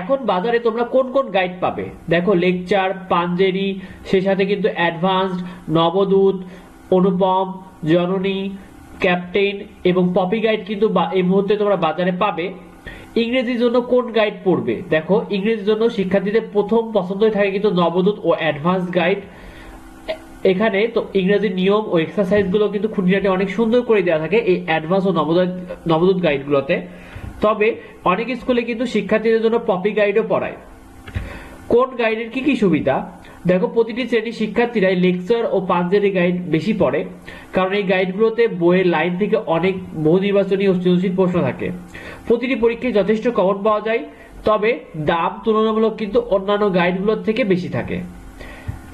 এখন বাজারে তোমরা কোন কোন গাইড পাবে? দেখো লেকচার পাঞ্জেরি, সে সাথে কিন্তু অ্যাডভান্সড নবদূত, অনুপম, জননী ক্যাপ্টেন এবং পপি গাইড কিন্তু এই মুহূর্তে তোমরা বাজারে পাবে। ইংরেজির জন্য কোন গাইড পড়বে? দেখো, ইংরেজির জন্য শিক্ষার্থীদের প্রথম পছন্দই থাকে কিন্তু নবদূত ও অ্যাডভান্স গাইড এখানে তো ইংরেজির নিয়ম ও এক্সারসাইজগুলো কিন্তু খুঁটিনাটি অনেক সুন্দর করে দেওয়া থাকে এই অ্যাডভান্স ও নবদূত নবদূত গাইড গুলোতে। তবে অনেক স্কুলে কিন্তু শিক্ষার্থীদের জন্য পপি গাইডও পড়ায়। কোন গাইডের কি কি সুবিধা? দেখো, প্রতিটি শ্রেণির শিক্ষার্থীরাই লেকচার ও পাঞ্জেরি গাইড বেশি পড়ে, কারণ এই গাইডগুলোতে বইয়ের লাইন থেকে অনেক বহু নির্বাচনী ও সৃজনশীল প্রশ্ন থাকে। প্রতিটি পরীক্ষায় যথেষ্ট কমন পাওয়া যায়, তবে দাম তুলনামূলক কিন্তু অন্যান্য গাইডগুলোর থেকে বেশি থাকে।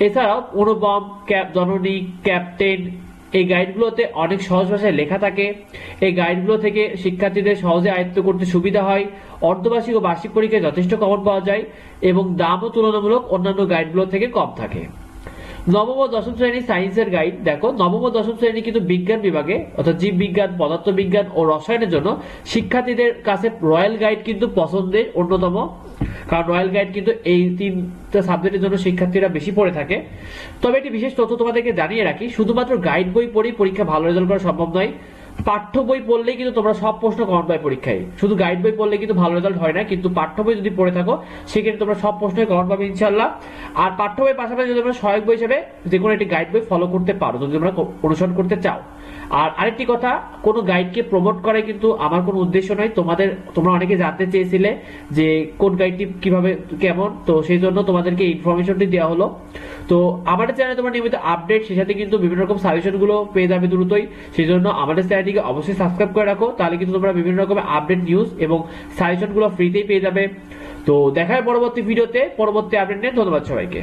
এছাড়াও অনুপম ক্যাপ জননী, ক্যাপ্টেন এই গাইডগুলোতে অনেক সহজ ভাষায় লেখা থাকে। এই গাইডগুলো থেকে শিক্ষার্থীদের সহজে আয়ত্ত করতে সুবিধা হয়। অর্ধবার্ষিক ও বার্ষিক পরীক্ষায় যথেষ্ট কমন পাওয়া যায় এবং দামও তুলনামূলক অন্যান্য গাইডগুলো থেকে কম থাকে। নবম ও দশম শ্রেণি সায়েন্সের গাইড দেখো, নবম ও দশম শ্রেণি কিন্তু বিজ্ঞান বিভাগে, অর্থাৎ জীব বিজ্ঞান পদার্থ বিজ্ঞান ও রসায়নের জন্য শিক্ষার্থীদের কাছে রয়্যাল গাইড কিন্তু পছন্দের অন্যতম কারণ রয়্যাল গাইড কিন্তু এই তিনটা সাবজেক্টের জন্য শিক্ষার্থীরা বেশি পড়ে থাকে। তবে এটি বিশেষ তথ্য তোমাদেরকে জানিয়ে রাখি, শুধুমাত্র গাইড বই পড়েই পরীক্ষা ভালো রেজাল্ট করা সম্ভব নয়। পাঠ্য বই পড়লেই কিন্তু তোমরা সব প্রশ্ন কমন পায় পরীক্ষায়। শুধু গাইড বই পড়লে কিন্তু ভালো রেজাল্ট হয় না, কিন্তু পাঠ্য বই যদি পড়ে থাকো, সেক্ষেত্রে তোমরা সব প্রশ্নই কমন পাবে ইনশাল্লাহ আর পাঠ্য বই পাশাপাশি যদি তোমরা সহায়ক বই হিসেবে যে কোনো একটি গাইড বই ফলো করতে পারো, যদি তোমরা অনুসরণ করতে চাও। আর আরেকটি কথা, কোনো গাইডকে প্রমোট করে কিন্তু আমার কোনো উদ্দেশ্য নয়। তোমাদের, তোমরা অনেকে জানতে চেয়েছিলে যে কোন গাইডটি কীভাবে কেমন, তো সেই জন্য তোমাদেরকে ইনফরমেশনটি দেওয়া হলো। তো আমাদের চ্যানেলে তোমার নিয়মিত আপডেট সেই সাথে কিন্তু বিভিন্ন রকম সাজেশনগুলো পেয়ে যাবে দ্রুতই। সেই জন্য আমাদের চ্যানেলটিকে অবশ্যই সাবস্ক্রাইব করে রাখো, তাহলে কিন্তু তোমরা বিভিন্ন রকমের আপডেট নিউজ এবং সাজেশনগুলো ফ্রিতেই পেয়ে যাবে। তো দেখা হয় পরবর্তী ভিডিওতে পরবর্তী আপডেট নিয়ে ধন্যবাদ সবাইকে।